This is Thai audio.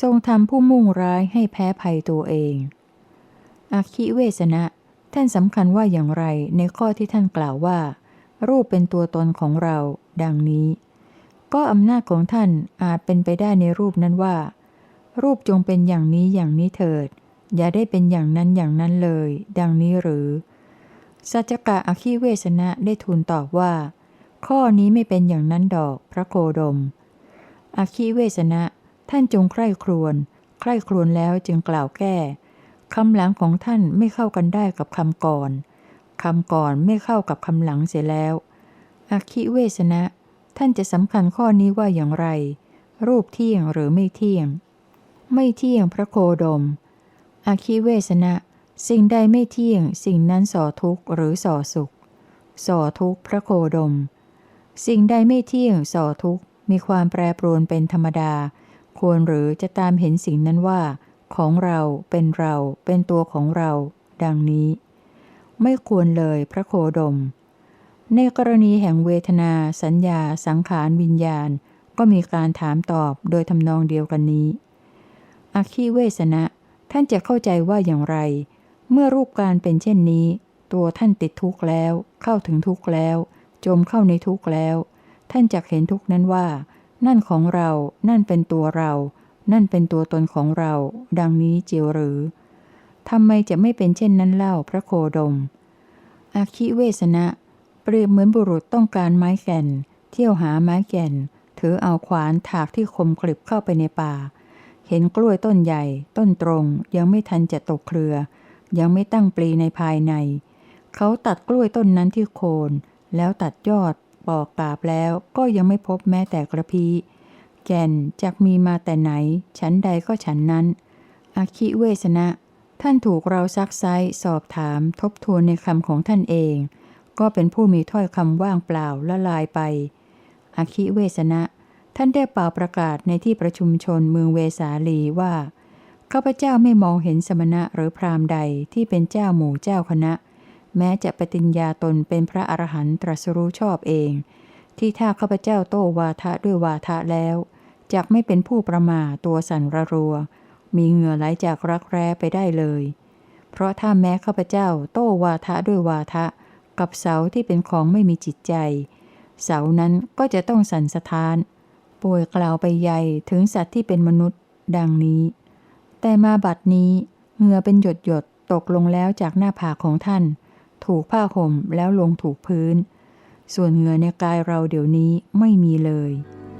ทรงทำผู้มุ่งร้ายให้แพ้ภัยตัวเองอาคิเวสนะ ท่านสำคัญว่าอย่างไรในข้อที่ท่านกล่าวว่า รูปเป็นตัวตนของเรา ดังนี้ ก็อำนาจของท่านอาจเป็นไปได้ในรูปนั้นว่า รูปจงเป็นอย่างนี้อย่างนี้เถิด อย่าได้เป็นอย่างนั้นอย่างนั้นเลย ดังนี้หรือ สัจจกะอคิเวสนะได้ทูลตอบว่า ข้อนี้ไม่เป็นอย่างนั้นดอกพระโคดมอคิเวสนะ ท่านจงใคร่ครวญใคร่ครวญแล้วจึงกล่าวแก้คำหลังของท่านไม่เข้ากันได้กับคำก่อนคำก่อนไม่เข้ากับคำหลังเสียแล้วอคิเวสนะ ท่านจะสำคัญข้อนี้ว่าอย่างไร รูปเที่ยงหรือไม่เที่ยง ไม่เที่ยงพระโคดมอคิเวสนะ สิ่งใดไม่เที่ยง สิ่งนั้นส่อทุกข์หรือส่อสุข ส่อทุกข์พระโคดม สิ่งใดไม่เที่ยงส่อทุกข์มีความแปรปรวนเป็นธรรมดา ควรหรือจะตามเห็นสิ่งนั้นว่า ของเราเป็นเราเป็นตัวของเรา ดังนี้ ไม่ควรเลยพระโคดม ในกรณีแห่งเวทนา สัญญา สังขารวิญญาณ ก็มีการถามตอบโดยทำนองเดียวกันนี้อคิเวสนะ ท่านจะเข้าใจว่าอย่างไร เมื่อรูปการเป็นเช่นนี้ ตัวท่านติดทุกข์แล้ว เข้าถึงทุกข์แล้ว จมเข้าในทุกข์แล้ว ท่านจะเห็นทุกข์นั้นว่า นั่นของเรา นั่นเป็นตัวเรา นั่นเป็นตัวตนของเรา ดังนี้เจียวหรือทำไมจะไม่เป็นเช่นนั้นเล่าพระโคดม อาคิเวสนะ เปรียบเหมือนบุรุษต้องการไม้แก่น เที่ยวหาไม้แก่น ถือเอาขวานถากที่คมกริบเข้าไปในป่า เห็นกล้วยต้นใหญ่ ต้นตรง ยังไม่ทันจะตกเครือ ยังไม่ตั้งปลีในภายใน เขาตัดกล้วยต้นนั้นที่โคน แล้วตัดยอด ปอกกาบแล้วก็ยังไม่พบแม้แต่กระพีแก่นจากมีมาแต่ไหน ฉันใดก็ฉันนั้นอาคิเวสนะ ท่านถูกเราซักไซสอบถามทบทวนในคำของท่านเอง ก็เป็นผู้มีถ้อยคำว่างเปล่าละลายไปอาคิเวสนะ ท่านได้เป่าประกาศในที่ประชุมชนเมืองเวสาลีว่าข้าพเจ้าไม่มองเห็นสมณะหรือพราหมณ์ใดที่เป็นเจ้าหมู่เจ้าคณะ แม้จะปฏิญญาตนเป็นพระอรหันตรัสรู้ชอบเอง ที่ถ้าข้าพเจ้าโต้วาทะด้วยวาทะแล้วจากไม่เป็นผู้ประมาตัวสั่นระรัว มีเหงื่อไหลจากรักแร้ไปได้เลย เพราะถ้าแม้ข้าพเจ้าโต้วาทะด้วยวาทะ กับเสาที่เป็นของไม่มีจิตใจ เสานั้นก็จะต้องสั่นสะท้าน ป่วยกล่าวไปใหญ่ถึงสัตว์ที่เป็นมนุษย์ ดังนี้ แต่มาบัดนี้เหงื่อเป็นหยดหยดตกลงแล้วจากหน้าผากของท่าน ถูกผ้าห่มแล้วลงถูกพื้น ส่วนเหงื่อในกายเราเดี๋ยวนี้ไม่มีเลย